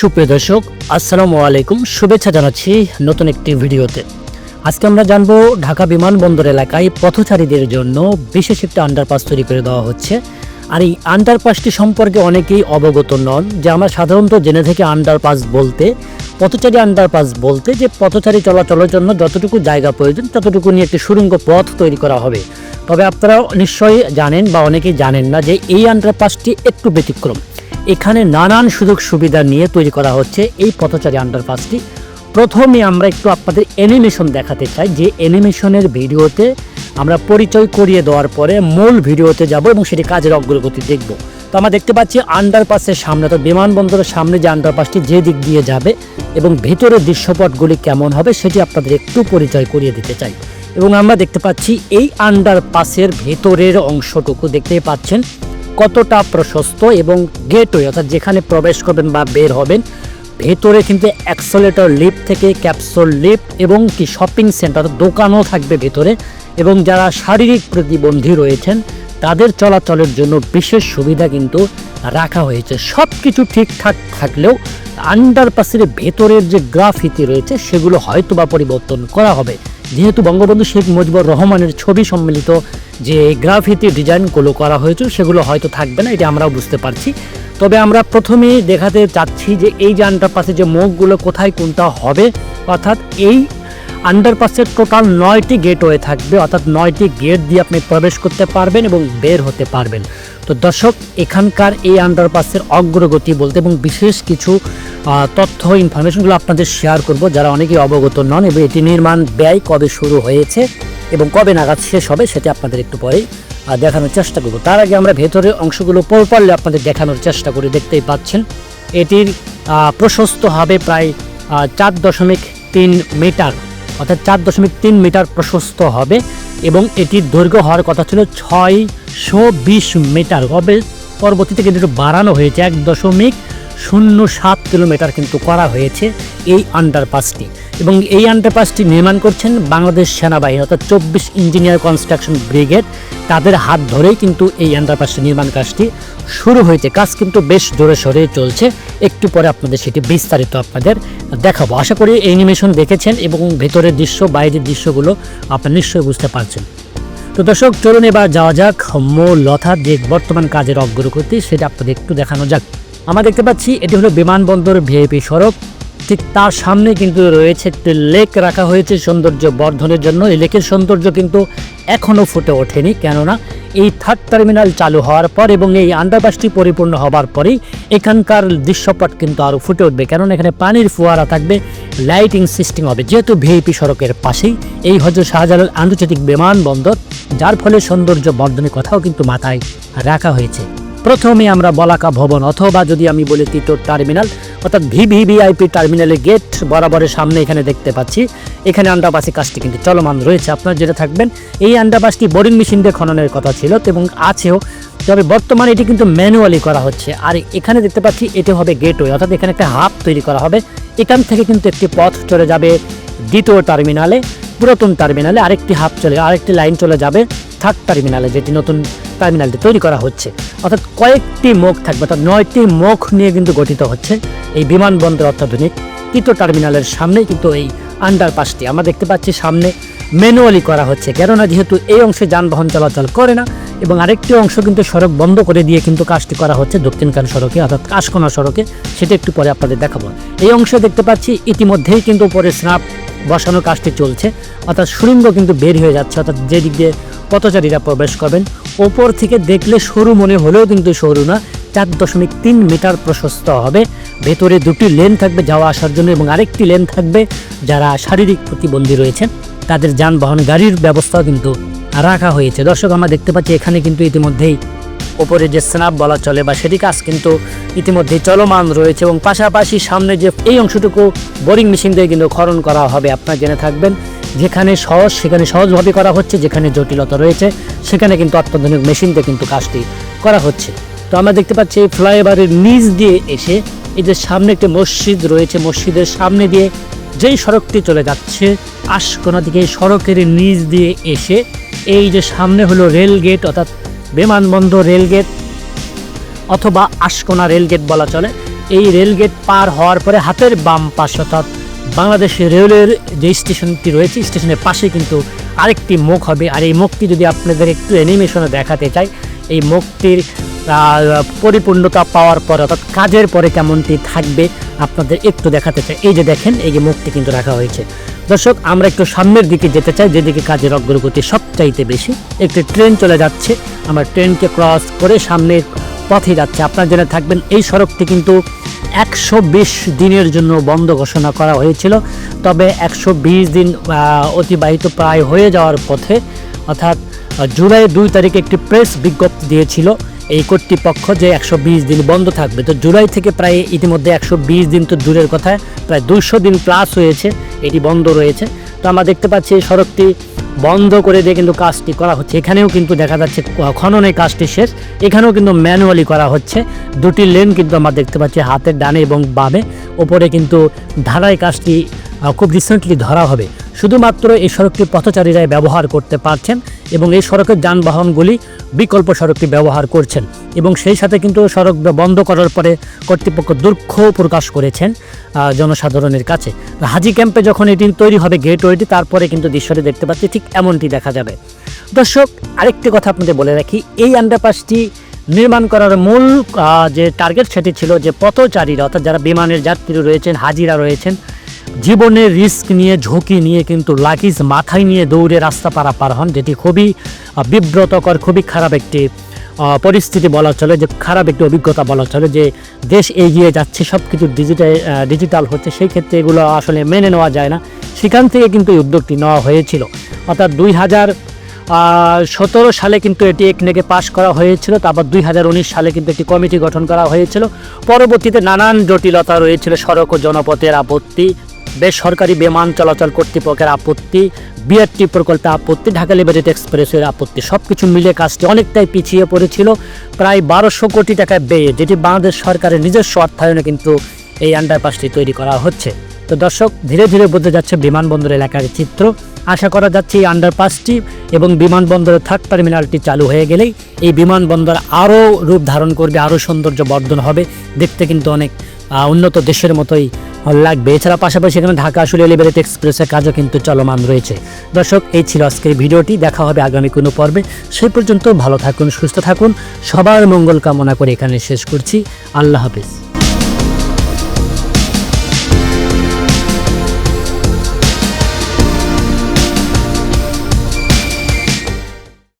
সুপ্রিয় দর্শক, আসসালামু আলাইকুম। শুভেচ্ছা জানাচ্ছি নতুন একটি ভিডিওতে। আজকে আমরা জানব ঢাকা বিমানবন্দর এলাকায় পথচারীদের জন্য বিশেষ একটি আন্ডারপাস তৈরি করে দেওয়া হচ্ছে। আর এই আন্ডারপাসটি সম্পর্কে অনেকেই অবগত নন, যে আমরা সাধারণত জেনে থেকে আন্ডারপাস বলতে, পথচারী আন্ডারপাস বলতে যে পথচারী চলাচলের জন্য যতটুকু জায়গা প্রয়োজন, ততটুকু নিয়ে একটি সুড়ঙ্গ পথ তৈরি করা হবে। তবে আপনারা নিশ্চয়ই জানেন বা অনেকেই জানেন না যে এই আন্ডারপাসটি একটু ব্যতিক্রম। এখানে নানান সুযোগ সুবিধা নিয়ে তৈরি করা হচ্ছে এই পথচারী আন্ডারপাসটি প্রথমে আমরা একটু আপনাদের অ্যানিমেশন দেখাতে চাই। যে অ্যানিমেশনের ভিডিওতে আমরা পরিচয় করিয়ে দেওয়ার পরে মূল ভিডিওতে যাব এবং সেটি কাজের অগ্রগতি দেখব। তো আমরা দেখতে পাচ্ছি আন্ডারপাসের সামনে তো বিমানবন্দরের সামনে যে আন্ডারপাসটি যে দিক দিয়ে যাবে এবং ভেতরের দৃশ্যপটগুলি কেমন হবে সেটি আপনাদের একটু পরিচয় করিয়ে দিতে চাই। এবং আমরা দেখতে পাচ্ছি এই আন্ডারপাসের ভেতরের অংশটুকু দেখতেই পাচ্ছেন। কতটা প্রশস্ত এবং গেটওয়ে, অর্থাৎ যেখানে প্রবেশ করবেন বা বের হবেন, ভেতরে কিন্তু অ্যাক্সেলেটর লিফট থেকে ক্যাপসুল লিফট এবং কি শপিং সেন্টার দোকানও থাকবে ভেতরে এবং যারা শারীরিক প্রতিবন্ধী রয়েছেন, তাদের চলাচলের জন্য বিশেষ সুবিধা কিন্তু রাখা হয়েছে। সব কিছু ঠিকঠাক থাকলেও আন্ডারপাসের ভেতরের যে গ্রাফিতি রয়েছে, সেগুলো হয়তো বা পরিবর্তন করা হবে। যেহেতু বঙ্গবন্ধু শেখ মুজিবুর রহমানের ছবি সম্মিলিত যে গ্রাফিতি ডিজাইনগুলো করা হয়েছে, সেগুলো হয়তো থাকবে না, এটা আমরাও বুঝতে পারছি। তবে আমরা প্রথমেই দেখাতে চাচ্ছি যে এই যানটার পাশে যে মুখগুলো কোথায় কোনটা হবে, অর্থাৎ এই আন্ডারপাসের টোটাল নয়টি গেটওয়ে থাকবে, অর্থাৎ নয়টি গেট দিয়ে আপনি প্রবেশ করতে পারবেন এবং বের হতে পারবেন। তো দর্শক, এখানকার এই আন্ডারপাসের অগ্রগতি বলতে এবং বিশেষ কিছু তথ্য ইনফরমেশনগুলো আপনাদের শেয়ার করব, যারা অনেকেই অবগত নন এবং এটি নির্মাণ ব্যয় কবে শুরু হয়েছে এবং কবে নাগাদ শেষ হবে সেটি আপনাদের একটু পরেই দেখানোর চেষ্টা করব। তার আগে আমরা ভেতরের অংশগুলো পরপারলে আপনাদের দেখানোর চেষ্টা করি, দেখতেই পাচ্ছেন। এটির প্রশস্ত হবে প্রায় চার দশমিক তিন মিটার। অর্থাৎ চার দশমিক তিন মিটার প্রশস্ত হবে এবং এটির দৈর্ঘ্য হওয়ার কথা ছিল ছয়শো বিশ মিটার। হবে পরবর্তীতে কিন্তু একটু বাড়ানো হয়েছে। এক দশমিক শূন্য সাত কিলোমিটার কিন্তু করা হয়েছে এই আন্ডারপাসটি এবং এই আন্ডারপাসটি নির্মাণ করছেন বাংলাদেশ সেনাবাহিনী, অর্থাৎ চব্বিশ ইঞ্জিনিয়ার কনস্ট্রাকশন ব্রিগেড তাদের হাত ধরেই কিন্তু এই আন্ডারপাসটি নির্মাণ কাজটি শুরু হয়েছে। কাজ কিন্তু বেশ জোরে সোরে চলছে। একটু পরে আপনাদের সেটি বিস্তারিত আপনাদের দেখাবো। আশা করি অ্যানিমেশন দেখেছেন এবং ভেতরের দৃশ্য, বাইরের দৃশ্যগুলো আপনারা নিশ্চয়ই বুঝতে পারছেন। তো দর্শক, চলুন এবার যাওয়া যাক মূল লথা যে বর্তমান কাজের অগ্রগতি, সেটা আপনাদের একটু দেখানো যাক। আমরা দেখতে পাচ্ছি, এটি হলো বিমানবন্দর ভিআইপি সড়ক। ঠিক তার সামনে কিন্তু রয়েছে একটি লেক রাখা হয়েছে সৌন্দর্য বর্ধনের জন্য। এই লেকের সৌন্দর্য কিন্তু এখনও ফুটে ওঠেনি, কেননা এই থার্ড টার্মিনাল চালু হওয়ার পর এবং এই আন্ডারপাসটি পরিপূর্ণ হবার পরেই এখানকার দৃশ্যপট কিন্তু আরও ফুটে উঠবে, কেননা এখানে পানির ফোয়ারা থাকবে লাইটিং সিস্টেম হবে। যেহেতু ভিআইপি সড়কের পাশেই, এই হজরত শাহজালাল আন্তর্জাতিক বিমানবন্দর, যার ফলে সৌন্দর্য বর্ধনের কথাও কিন্তু মাথায় রাখা হয়েছে। প্রথমে আমরা বলাকা ভবন অথবা যদি আমি বলি তৃতীয় টার্মিনাল, অর্থাৎ ভিভিভিআইপি টার্মিনালের গেট বরাবরের সামনে এখানে দেখতে পাচ্ছি। এখানে আন্ডারপাসি কাজটি কিন্তু চলমান রয়েছে। আপনারা যেটা থাকবেন, এই আন্ডারপাসটি বোরিং মেশিন দিয়ে খননের কথা ছিল এবং আছেও, তবে বর্তমানে এটি কিন্তু ম্যানুয়ালি করা হচ্ছে। আর এখানে দেখতে পাচ্ছি এটি হবে গেটওয়ে, অর্থাৎ এখানে একটা হাব তৈরি করা হবে। এখান থেকে কিন্তু একটি পথ চলে যাবে দ্বিতীয় টার্মিনালে, পুরাতন টার্মিনালে আরেকটি হাব চলে, আরেকটি লাইন চলে যাবে থার্ড টার্মিনালে, যেটি নতুন টার্মিনালটি তৈরি করা হচ্ছে। অর্থাৎ কয়েকটি মুখ থাকবে, অর্থাৎ নয়টি মুখ নিয়ে কিন্তু গঠিত হচ্ছে। এই বিমানবন্দর অত্যাধুনিক তৃতীয় টার্মিনালের সামনেই কিন্তু এই আন্ডারপাসটি আমরা দেখতে পাচ্ছি সামনে ম্যানুয়ালি করা হচ্ছে। কেননা যেহেতু এই অংশে যানবাহন চলাচল করে না এবং আরেকটি অংশ কিন্তু সড়ক বন্ধ করে দিয়ে কিন্তু কাজটি করা হচ্ছে দক্ষিণকান সড়কে, অর্থাৎ কাশকোনা সড়কে। সেটা একটু পরে আপনাদের দেখাবো। এই অংশে দেখতে পাচ্ছি, ইতিমধ্যেই কিন্তু উপরে স্নাপ বসানোর কাজটি চলছে। অর্থাৎ সুড়ঙ্গ কিন্তু বের হয়ে যাচ্ছে, অর্থাৎ যে দিক দিয়ে পথচারীরা প্রবেশ করবেন। ওপর থেকে দেখলে সরু মনে হলেও কিন্তু সরু না, চার দশমিক তিন মিটার প্রশস্ত হবে। ভেতরে দুটি লেন থাকবে যাওয়া আসার জন্য এবং আরেকটি লেন থাকবে যারা শারীরিক প্রতিবন্ধী রয়েছেন। তাদের যানবাহন, গাড়ির ব্যবস্থাও কিন্তু রাখা হয়েছে। দর্শক, আমরা দেখতে পাচ্ছি এখানে কিন্তু ইতিমধ্যেই ওপরে যে স্ন্যাপ বলা চলে বা সেটি কাজ কিন্তু ইতিমধ্যে চলমান রয়েছে এবং পাশাপাশি সামনে যে এই অংশটুকু বোরিং মেশিন দিয়ে কিন্তু খনন করা হবে। আপনারা জেনে থাকবেন, যেখানে সহজ, সেখানে সহজভাবে করা হচ্ছে, যেখানে জটিলতা রয়েছে, সেখানে কিন্তু অত্যাধুনিক মেশিন দিয়ে কিন্তু কাজটি করা হচ্ছে। তো আমরা দেখতে পাচ্ছি এই ফ্লাইওভারের নিচ দিয়ে এসে এই যে সামনে একটি মসজিদ রয়েছে, মসজিদের সামনে দিয়ে যেই সড়কটি চলে যাচ্ছে, আশকোনা দিকে সড়কের নিচ দিয়ে এসে এই যে সামনে হলো রেল গেট, অর্থাৎ বিমানবন্দর রেল গেট, অথবা আশকোনা রেল গেট বলা চলে। এই রেল গেট পার হওয়ার পরে হাতের বাম পাশ, অর্থাৎ বাংলাদেশ রেলের যে স্টেশনটি রয়েছে, স্টেশনের পাশে কিন্তু আরেকটি মুখ হবে। আর এই মুখটি যদি আপনাদের একটু অ্যানিমেশনে দেখাতে চাই, এই মুখটির পরিপূর্ণতা পাওয়ার পরে অর্থাৎ কাজের পরে কেমনটি থাকবে আপনাদের একটু দেখাতে চাই। এই যে দেখেন, এই যে মুখটি কিন্তু রাখা হয়েছে। দর্শক, আমরা একটু সামনের দিকে যেতে চাই, যেদিকে কাজের অগ্রগতি সবচাইতে বেশি। একটি ট্রেন চলে যাচ্ছে, আমরা ট্রেনকে ক্রস করে সামনের পথে যাচ্ছে। আপনারা জেনে থাকবেন, এই সড়কটি কিন্তু একশো বিশ দিনের জন্য বন্ধ ঘোষণা করা হয়েছিল। তবে একশো বিশ দিন অতিবাহিত প্রায় হয়ে যাওয়ার পথে, অর্থাৎ জুলাই দুই তারিখে একটি প্রেস বিজ্ঞপ্তি দিয়েছিল। এই কর্তৃপক্ষ যে একশো বিশ দিন বন্ধ থাকবে, তো জুলাই থেকে প্রায় ইতিমধ্যে একশো বিশ দিন তো দূরের কথা, প্রায় দুশো দিন প্লাস হয়েছে, এটি বন্ধ রয়েছে। তো আমরা দেখতে পাচ্ছি এই সড়কটি বন্ধ করে দিয়ে কিন্তু কাজটি করা হচ্ছে। এখানেও কিন্তু দেখা যাচ্ছে খননের কাজটি শেষ, এখানেও কিন্তু ম্যানুয়ালি করা হচ্ছে। দুটি লেন কিন্তু আমরা দেখতে পাচ্ছি হাতের ডানে এবং বামে। ওপরে কিন্তু ধারায় কাজটি খুব রিসেন্টলি ধরা হবে। শুধুমাত্র এই সড়কটি পথচারীরাই ব্যবহার করতে পারছেন এবং এই সড়কের যানবাহনগুলি বিকল্প সড়কটি ব্যবহার করছেন এবং সেই সাথে কিন্তু সড়ক বন্ধ করার পরে কর্তৃপক্ষ দুঃখ প্রকাশ করেছেন জনসাধারণের কাছে। হাজি ক্যাম্পে যখন এটি তৈরি হবে গেটওয়েটি, তারপরে কিন্তু দৃশ্যটি দেখতে পাচ্ছি, ঠিক এমনটি দেখা যাবে। দর্শক, আরেকটি কথা আপনাদের বলে রাখি, এই আন্ডারপাসটি নির্মাণ করার মূল যে টার্গেট সেটি ছিল যে পথচারীরা, অর্থাৎ যারা বিমানের যাত্রী রয়েছেন, হাজিরা রয়েছেন জীবনের রিস্ক নিয়ে, ঝুঁকি নিয়ে কিন্তু লাগেজ মাথায় নিয়ে দৌড়ে রাস্তা পারাপার হন, যেটি খুবই বিব্রতকর, খুবই খারাপ একটি পরিস্থিতি বলা চলে, যে খারাপ একটি অভিজ্ঞতা বলা চলে, যে দেশ এগিয়ে যাচ্ছে সব কিছু ডিজিটাল ডিজিটাল হচ্ছে, সেই ক্ষেত্রে এগুলো আসলে মেনে নেওয়া যায় না। সেখান থেকে কিন্তু এই উদ্যোগটি নেওয়া হয়েছিল। অর্থাৎ দুই হাজার সতেরো সালে কিন্তু এটি একনেকে পাশ করা হয়েছিল, তারপর দুই হাজার উনিশ সালে কিন্তু একটি কমিটি গঠন করা হয়েছিল। পরবর্তীতে নানান জটিলতা রয়েছিল, সড়ক ও জনপথের আপত্তি বেসরকারি বিমান চলাচল কর্তৃপক্ষের আপত্তি, বিআরটি প্রকল্পে আপত্তি, ঢাকা লিবারেট এক্সপ্রেসের আপত্তি সব কিছু মিলে কাজটি অনেকটাই পিছিয়ে পড়েছিল, প্রায় বারোশো কোটি টাকা ব্যয়ে, যেটি বাংলাদেশ সরকারের নিজস্ব অর্থায়নে কিন্তু এই আন্ডারপাসটি তৈরি করা হচ্ছে। তো দর্শক, ধীরে ধীরে বোঝা যাচ্ছে বিমানবন্দর এলাকার চিত্র। আশা করা যাচ্ছে এই আন্ডারপাসটি এবং বিমানবন্দরের থার্ড টার্মিনালটি চালু হয়ে গেলেই এই বিমানবন্দর আরও রূপ ধারণ করবে, আরও সৌন্দর্য বর্ধন হবে। দেখতে কিন্তু অনেক উন্নত দেশের মতোই লাগবে। এছাড়া পাশাপাশি এখানে ঢাকা আসলে এলিভেটেড এক্সপ্রেসের কাজও কিন্তু চলমান রয়েছে। দর্শক, এই ছিল আজকের ভিডিওটি। দেখা হবে আগামী কোনো পর্বে। সেই পর্যন্ত ভালো থাকুন, সুস্থ থাকুন। সবার মঙ্গল কামনা করে এখানে শেষ করছি। আল্লাহ হাফিজ।